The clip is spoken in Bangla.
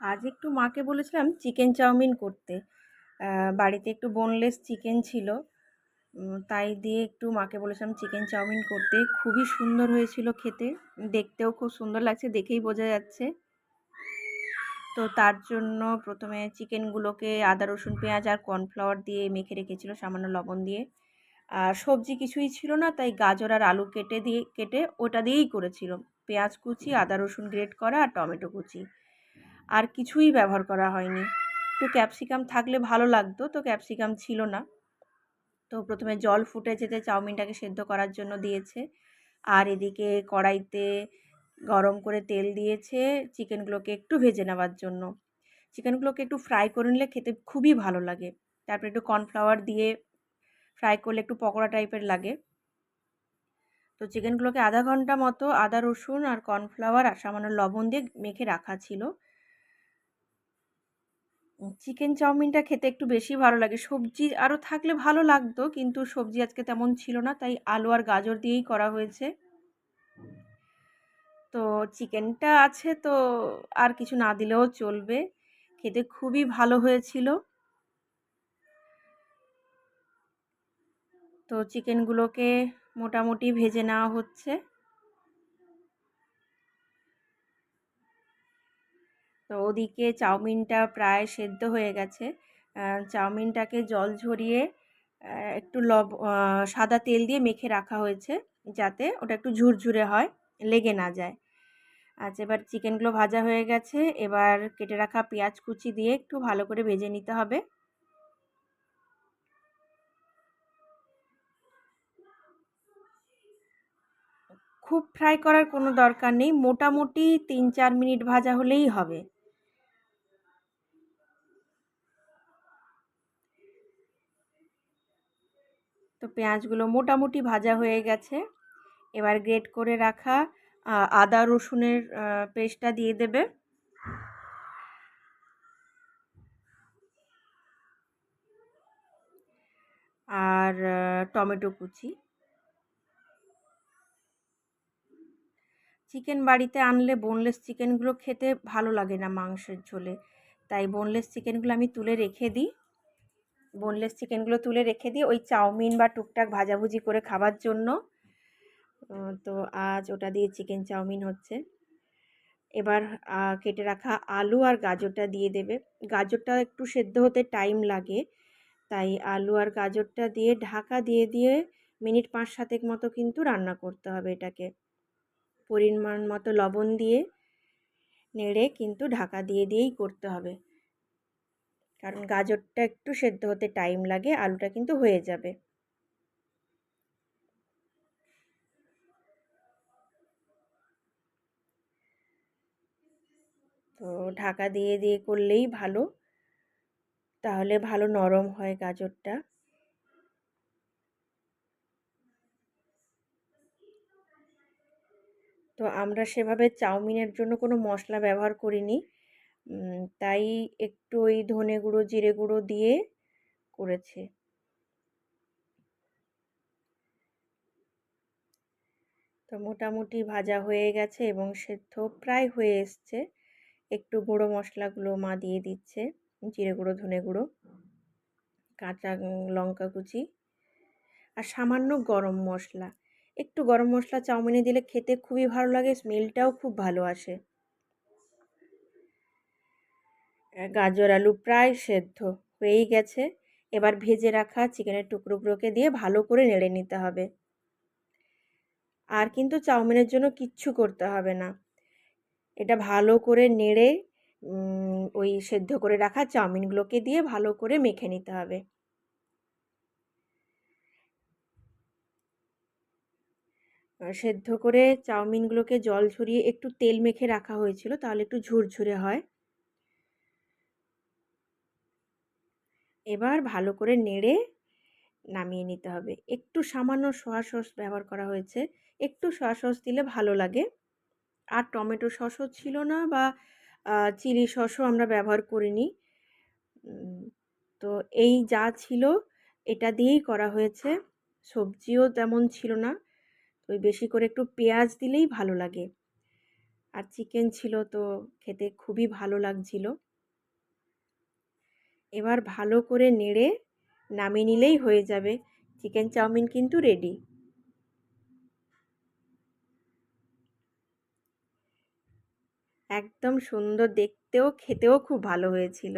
আজ একটু মাকে বলেছিলাম চিকেন চাউমিন করতে। বাড়িতে একটু বোনলেস চিকেন ছিল। তাই দিয়ে একটু মাকে বলেছিলাম চিকেন চাউমিন করতে। খুবই সুন্দর হয়েছিল খেতে। দেখতেও খুব সুন্দর লাগছে, দেখেই বোঝা যাচ্ছে। তো তার জন্য প্রথমে চিকেনগুলোকে আদা, রসুন, পেঁয়াজ আর কর্নফ্লাওয়ার দিয়ে মেখে রেখেছিল, সামান্য লবণ দিয়ে। আর সবজি কিছুই ছিল না, তাই গাজর আর আলু কেটে দিয়ে, কেটে ওটা দিয়েই করেছিল। পেঁয়াজ কুচি, আদা, রসুন গ্রেট করা আর টমেটো কুচি। আর কিছুই ব্যবহার করা হয়নি। একটু ক্যাপসিকাম থাকলে ভালো লাগতো, তো ক্যাপসিকাম ছিল না। তো প্রথমে জল ফুটে যেতে চাউমিনটাকে সেদ্ধ করার জন্য দিয়েছে। আর এদিকে কড়াইতে গরম করে তেল দিয়েছে, চিকেনগুলোকে একটু ভেজে নেওয়ার জন্য। চিকেনগুলোকে একটু ফ্রাই করে নিলে খেতে খুবই ভালো লাগে। তারপরে একটু কর্নফ্লাওয়ার দিয়ে ফ্রাই করলে একটু পকোড়া টাইপের লাগে। তো চিকেনগুলোকে আধা ঘণ্টা মতো আদা রসুন আর কর্নফ্লাওয়ার আর সামান্য লবণ দিয়ে মেখে রাখা ছিল। চিকেন চাউমিনটা খেতে একটু বেশি ভালো লাগে। সবজি আরও থাকলে ভালো লাগতো, কিন্তু সবজি আজকে তেমন ছিল না, তাই আলু আর গাজর দিয়েই করা হয়েছে। তো চিকেনটা আছে, তো আর কিছু না দিলেও চলবে। খেতে খুবই ভালো হয়েছিল। তো চিকেনগুলোকে মোটামুটি ভেজে নেওয়া হচ্ছে। তো ওদিকে চাউমিনটা প্রায় সেদ্ধ হয়ে গেছে। চাউমিনটাকে জল ঝরিয়ে একটু লব সাদা তেল দিয়ে মেখে রাখা হয়েছে যাতে ওটা একটু ঝুরঝুরে হয়, লেগে না যায়। আচ্ছা এবার চিকেনগুলো ভাজা হয়ে গেছে। এবার কেটে রাখা পেঁয়াজ কুচি দিয়ে একটু ভালো করে ভেজে নিতে হবে। খুব ফ্রাই করার কোনো দরকার নেই। মোটামুটি তিন চার মিনিট ভাজা হলেই হবে। তো পেঁয়াজগুলো মোটামুটি ভাজা হয়ে গেছে। এবার গ্রেট করে রাখা আদা, রসুনের পেস্টটা দিয়ে দেবে। আর টমেটো কুচি। চিকেন বাড়িতে আনলে বোনলেস চিকেনগুলো খেতে ভালো লাগে না মাংসের ঝোলে। তাই বোনলেস চিকেনগুলো আমি তুলে রেখে দিই। বোনলেস চিকেনগুলো তুলে রেখে দিই ওই চাউমিন বা টুকটাক ভাজাভুজি করে খাবার জন্য তো আজ ওটা দিয়ে চিকেন চাউমিন হচ্ছে। এবার কেটে রাখা আলু আর গাজরটা দিয়ে দেবে। গাজরটা একটু সেদ্ধ হতে টাইম লাগে, তাই আলু আর গাজরটা দিয়ে ঢাকা দিয়ে দিয়ে মিনিট পাঁচ সাতেক মতো কিন্তু রান্না করতে হবে এটাকে। পরিমাণ মতো লবণ দিয়ে নেড়ে কিন্তু ঢাকা দিয়ে দিয়েই করতে হবে। কারণ গাজরটা একটু সেদ্ধ হতে টাইম লাগে আলুটা কিন্তু হয়ে যাবে। তো ঢাকা দিয়ে দিয়ে করলেই ভালো। তাহলে ভালো নরম হয় গাজরটা। তো আমরা সেভাবে চাউমিনের জন্য কোনো মশলা ব্যবহার করিনি। তাই একটু ওই ধনে গুঁড়ো, জিরে গুঁড়ো দিয়ে করেছে। তো মোটামুটি ভাজা হয়ে গেছে এবং সেদ্ধ প্রায় হয়ে এসছে। একটু গুঁড়ো মশলাগুলো মা দিয়ে দিচ্ছে, জিরে গুঁড়ো, ধনে গুঁড়ো, কাঁচা লঙ্কা কুচি আর সামান্য গরম মশলা। একটু গরম মশলা চাউমিনে দিলে খেতে খুবই ভালো লাগে, স্মেলটাও খুব ভালো আসে। গাজর আলু প্রায় সেদ্ধ হয়েই গেছে। এবার ভেজে রাখা চিকেনের টুকরোগুলোকে দিয়ে ভালো করে নেড়ে নিতে হবে। আর কিন্তু চাউমিনের জন্য কিচ্ছু করতে হবে না। এটা ভালো করে নেড়ে ওই সেদ্ধ করে রাখা চাউমিনগুলোকে দিয়ে ভালো করে মেখে নিতে হবে। সেদ্ধ করে চাউমিনগুলোকে জল ঝরিয়ে একটু তেল মেখে রাখা হয়েছিল, তাহলে একটু ঝুরঝুরে হয়। এবার ভালো করে নেড়ে নামিয়ে নিতে হবে। একটু সামান্য সোয়া সস ব্যবহার করা হয়েছে। একটু সোয়া সস দিলে ভালো লাগে। আর টমেটো সসও ছিল না বা চিলি সসও আমরা ব্যবহার করিনি। তো এই যা ছিল এটা দিয়েই করা হয়েছে। সবজিও তেমন ছিল না। ওই বেশি করে একটু পেঁয়াজ দিলেই ভালো লাগে। আর চিকেন ছিল তো খেতে খুবই ভালো লাগছিল। এবার ভালো করে নেড়ে নামিয়ে নিলেই হয়ে যাবে। চিকেন চাউমিন কিন্তু রেডি একদম সুন্দর দেখতেও, খেতেও খুব ভালো হয়েছিল।